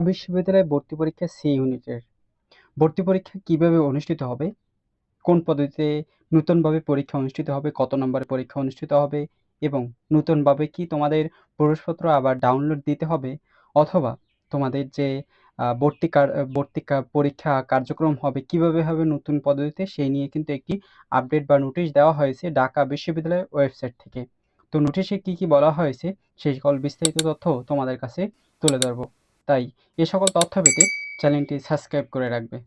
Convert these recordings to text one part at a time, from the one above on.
বিশ্ববিদ্যালয়ে ভর্তি পরীক্ষা সি ইউনিটের। ভর্তি পরীক্ষা কীভাবে অনুষ্ঠিত হবে? কোন পদ্ধতিতে নূতনভাবে পরীক্ষা অনুষ্ঠিত হবে? কত নম্বরের পরীক্ষা অনুষ্ঠিত হবে? এবং নূতনভাবে কি তোমাদের প্রবেশপত্র আবার ডাউনলোড দিতে হবে? অথবা তোমাদের যে ভর্তি ভর্তি পরীক্ষা কার্যক্রম হবে, কীভাবে হবে নতুন পদ্ধতিতে সেই নিয়ে কিন্তু একটি আপডেট বা নোটিশ দেওয়া হয়েছে ঢাকা বিশ্ববিদ্যালয়ের ওয়েবসাইট থেকে। তো নোটিশে কি কি বলা হয়েছে সেই সকল বিস্তারিত তথ্য তোমাদের কাছে তুলে ধরবো। তাই এ সকল তথ্য পেতে চ্যানেলটি সাবস্ক্রাইব করে রাখবে।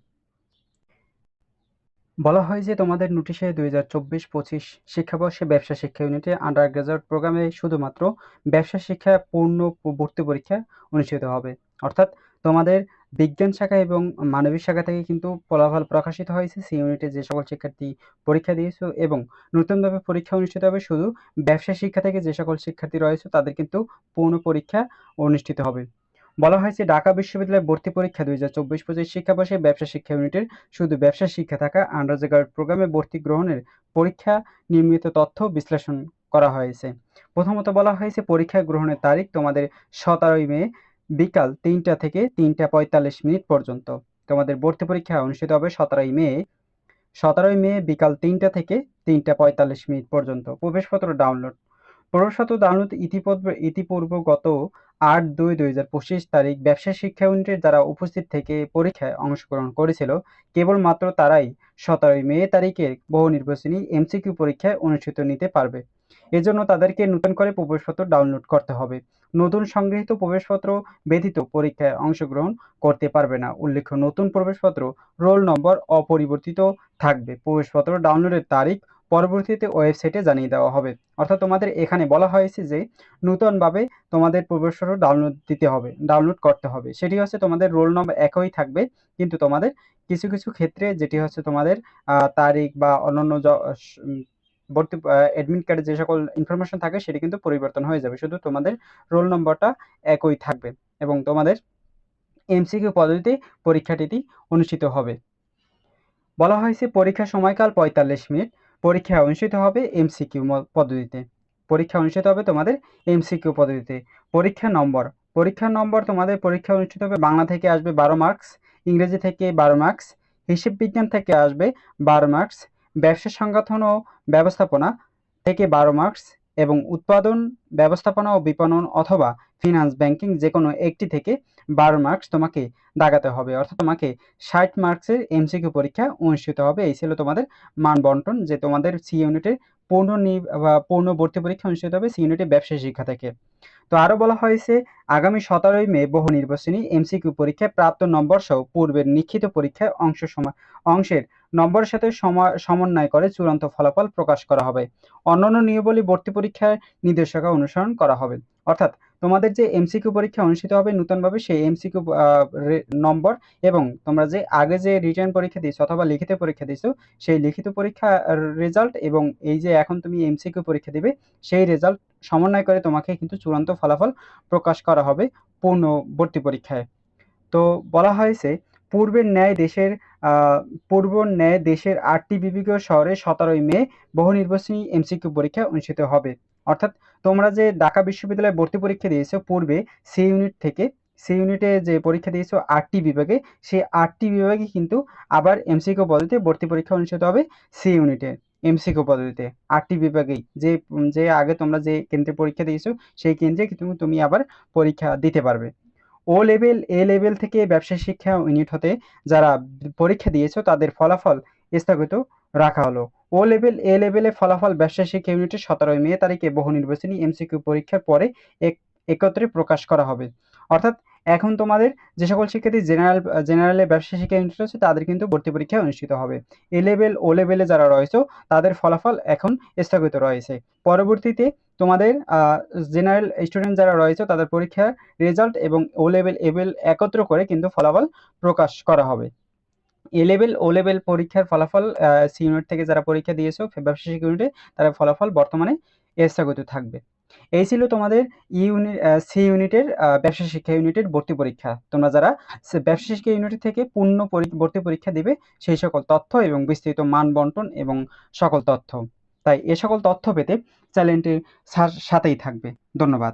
বলা হয় যে তোমাদের নোটিশে দুই হাজার চব্বিশ পঁচিশ শিক্ষাবর্ষে ব্যবসা শিক্ষা ইউনিটে আন্ডার গ্রাজুয়েট প্রোগ্রামে শুধুমাত্র ব্যবসা শিক্ষা পূর্ণ ভর্তি পরীক্ষা অনুষ্ঠিত হবে। অর্থাৎ তোমাদের বিজ্ঞান শাখা এবং মানবিক শাখা থেকে কিন্তু ফলাফল প্রকাশিত হয়েছে। সেই ইউনিটে যে সকল শিক্ষার্থী পরীক্ষা দিয়েছ এবং নতুনভাবে পরীক্ষা অনুষ্ঠিত হবে, শুধু ব্যবসা শিক্ষা থেকে যে সকল শিক্ষার্থী রয়েছে, তাদের কিন্তু পূর্ণ পরীক্ষা অনুষ্ঠিত হবে। বলা হয়েছে, ঢাকা বিশ্ববিদ্যালয়ে ভর্তি পরীক্ষা দুই হাজার চব্বিশ পঁচিশ শিক্ষাবর্ষে ব্যবসা শিক্ষা ইউনিটের শুধু ব্যবসা শিক্ষা থাকা আন্ডার প্রোগ্রামে ভর্তি গ্রহণের পরীক্ষা নির্মিত তথ্য বিশ্লেষণ করা হয়েছে। প্রথমত বলা হয়েছে, পরীক্ষা গ্রহণের তারিখ তোমাদের সতেরোই মে বিকাল তিনটা থেকে তিনটা পঁয়তাল্লিশ মিনিট পর্যন্ত। তোমাদের ভর্তি পরীক্ষা অনুষ্ঠিত হবে সতেরোই মে। সতেরোই মে বিকাল তিনটা থেকে তিনটা পঁয়তাল্লিশ মিনিট পর্যন্ত। প্রবেশপত্র ডাউনলোড। প্রবেশপত্র ডাউনলোড ইতিপূর্বে ইতিপূর্ব গত আট দুই দুই হাজার পঁচিশ তারিখ ব্যবসা শিক্ষা ইউনিটের যারা উপস্থিত থেকে পরীক্ষায় অংশগ্রহণ করেছিল, কেবলমাত্র তারাই সতেরোই মে তারিখের বহু নির্বাচনী এমসিকিউ পরীক্ষায় অনুষ্ঠিত নিতে পারবে। এজন্য তাদেরকে নতুন করে প্রবেশপত্র ডাউনলোড করতে হবে। নতুন সংগৃহীত প্রবেশপত্র ব্যতীত পরীক্ষায় অংশগ্রহণ করতে পারবে না। উল্লেখ্য, নতুন প্রবেশপত্র রোল নম্বর অপরিবর্তিত থাকবে। প্রবেশপত্র ডাউনলোডের তারিখ পরবর্তীতে ওয়েবসাইটে জানিয়ে দেওয়া হবে। অর্থাৎ তোমাদের এখানে বলা হয়েছে যে, নূতনভাবে তোমাদের প্রবেশপত্র ডাউনলোড দিতে হবে, ডাউনলোড করতে হবে। সেটি হচ্ছে তোমাদের রোল নম্বর একই থাকবে, কিন্তু তোমাদের কিছু কিছু ক্ষেত্রে যেটি হচ্ছে তোমাদের তারিখ বা অন্যান্য ভর্তি অ্যাডমিট কার্ডে যে সকল ইনফরমেশন থাকে, সেটি কিন্তু পরিবর্তন হয়ে যাবে। শুধু তোমাদের রোল নম্বরটা একই থাকবে এবং তোমাদের এমসিকিউ পদ্ধতিতে পরীক্ষাটি অনুষ্ঠিত হবে। বলা হয়েছে পরীক্ষার সময়কাল পঁয়তাল্লিশ মিনিট। পরীক্ষা অনুষ্ঠিত হবে এমসিকিউ পদ্ধতিতে। পরীক্ষা অনুষ্ঠিত হবে তোমাদের এমসিকিউ পদ্ধতিতে। পরীক্ষা নম্বর। পরীক্ষার নম্বর তোমাদের পরীক্ষা অনুষ্ঠিত হবে বাংলা থেকে আসবে বারো মার্কস ইংরেজি থেকে বারো মার্কস হিসেব বিজ্ঞান থেকে আসবে বারো মার্কস ব্যবসা সংগঠন ও ব্যবস্থাপনা থেকে বারো মার্কস এবং উৎপাদন, ব্যবস্থাপনা ও বিপণন অথবা ফিনান্স ব্যাংকিং যে কোনো একটি থেকে বারো মার্কস তোমাকে দাগাতে হবে। অর্থাৎ তোমাকে ষাট মার্কসের এমসিকিউ পরীক্ষা অনুষ্ঠিত হবে। এই ছিল তোমাদের মান বন্টন, যে তোমাদের সি ইউনিটের পূর্ণ পূর্ণ ভর্তি পরীক্ষা অনুষ্ঠিত হবে সি ইউনিটের ব্যবসায়ী শিক্ষা থেকে। তো আরও বলা হয়েছে, আগামী সতেরোই মে বহু নির্বাচনী এমসিকিউ পরীক্ষায় প্রাপ্ত নম্বর সহ পূর্বের নিশ্চিত পরীক্ষায় অংশ অংশের নম্বরের সাথে সমা- সমন্বয় করে চূড়ান্ত ফলাফল প্রকাশ করা হবে। অন্যান্য নিয়মাবলী ভর্তি পরীক্ষার নির্দেশিকা অনুসরণ করা হবে। অর্থাৎ তোমাদের যে এমসিকিউ পরীক্ষা অনুষ্ঠিত হবে নতুনভাবে সেই এমসিকিউ নম্বর এবং তোমরা যে আগে যে রিটার্ন পরীক্ষা দিয়েছ অথবা লিখিত পরীক্ষা দিয়েছ, সেই লিখিত পরীক্ষা রেজাল্ট এবং এই যে এখন তুমি এমসিকিউ পরীক্ষা দিবে, সেই রেজাল্ট সমন্বয় করে তোমাকে কিন্তু চূড়ান্ত ফলাফল প্রকাশ করা হবে পূর্ণ ভর্তি পরীক্ষায়। তো বলা হয়েছে, পূর্বের ন্যায় দেশের পূর্ব ন্যায় দেশের আটটি বিভাগীয় শহরে সতেরোই মে বহু নির্বাচনী এমসিকিউ পরীক্ষা অনুষ্ঠিত হবে। অর্থাৎ তোমরা যে ঢাকা বিশ্ববিদ্যালয়ে ভর্তি পরীক্ষা দিয়েছ পূর্বে সি ইউনিট থেকে সি ইউনিটে যে পরীক্ষা দিয়েছ আটটি বিভাগে, সেই আটটি বিভাগে কিন্তু আবার এমসিকিউ পদ্ধতিতে ভর্তি পরীক্ষা অনুষ্ঠিত হবে সি ইউনিটে এমসিকিউ পদ্ধতিতে। আটটি বিভাগেই, যে যে আগে তোমরা যে কেন্দ্রে পরীক্ষা দিয়েছ, সেই কেন্দ্রে কিন্তু তুমি আবার পরীক্ষা দিতে পারবে। ও লেভেল এ লেভেল থেকে ব্যবসায় শিক্ষা ইউনিট হতে যারা পরীক্ষা দিয়েছ, তাদের ফলাফল স্থগিত রাখা হলো। ও লেভেল এ লেভেলে ফলাফল ব্যবসায় শিক্ষা ইউনিটের সতেরোই মে তারিখে বহু নির্বাচনী এমসিকিউ পরীক্ষার পরে এক- একত্রে প্রকাশ করা হবে। অর্থাৎ এখন তোমাদের যে সকল শিক্ষার্থী জেনারেল জেনারেলে ব্যবসা শিক্ষা ইউনিট আছে তাদের কিন্তু ভর্তি পরীক্ষা অনুষ্ঠিত হবে। এ লেভেল ও লেভেলে যারা রয়েছে, তাদের ফলাফল এখন স্থগিত রয়েছে। পরবর্তীতে তোমাদের জেনারেল স্টুডেন্ট যারা রয়েছে, তাদের পরীক্ষার রেজাল্ট এবং ও লেভেল এবেল একত্র করে কিন্তু ফলাফল প্রকাশ করা হবে। এ লেভেল ও লেভেল পরীক্ষার ফলাফল সি ইউনিট থেকে যারা পরীক্ষা দিয়েছ ব্যবসা শিক্ষা ইউনিটে তাদের ফলাফল বর্তমানে স্থগিত থাকবে। এই ছিল তোমাদের ই ইউনিট সি ইউনিটের ব্যবসা শিক্ষা ইউনিটের ভর্তি পরীক্ষা। তোমরা যারা ব্যবসা শিক্ষা ইউনিট থেকে পূর্ণ পরি- ভর্তি পরীক্ষা দিবে, সেই সকল তথ্য এবং বিস্তৃত মান বন্টন এবং সকল তথ্য। তাই এ সকল তথ্য পেতে চ্যানেলটির সাথেই থাকবে। ধন্যবাদ।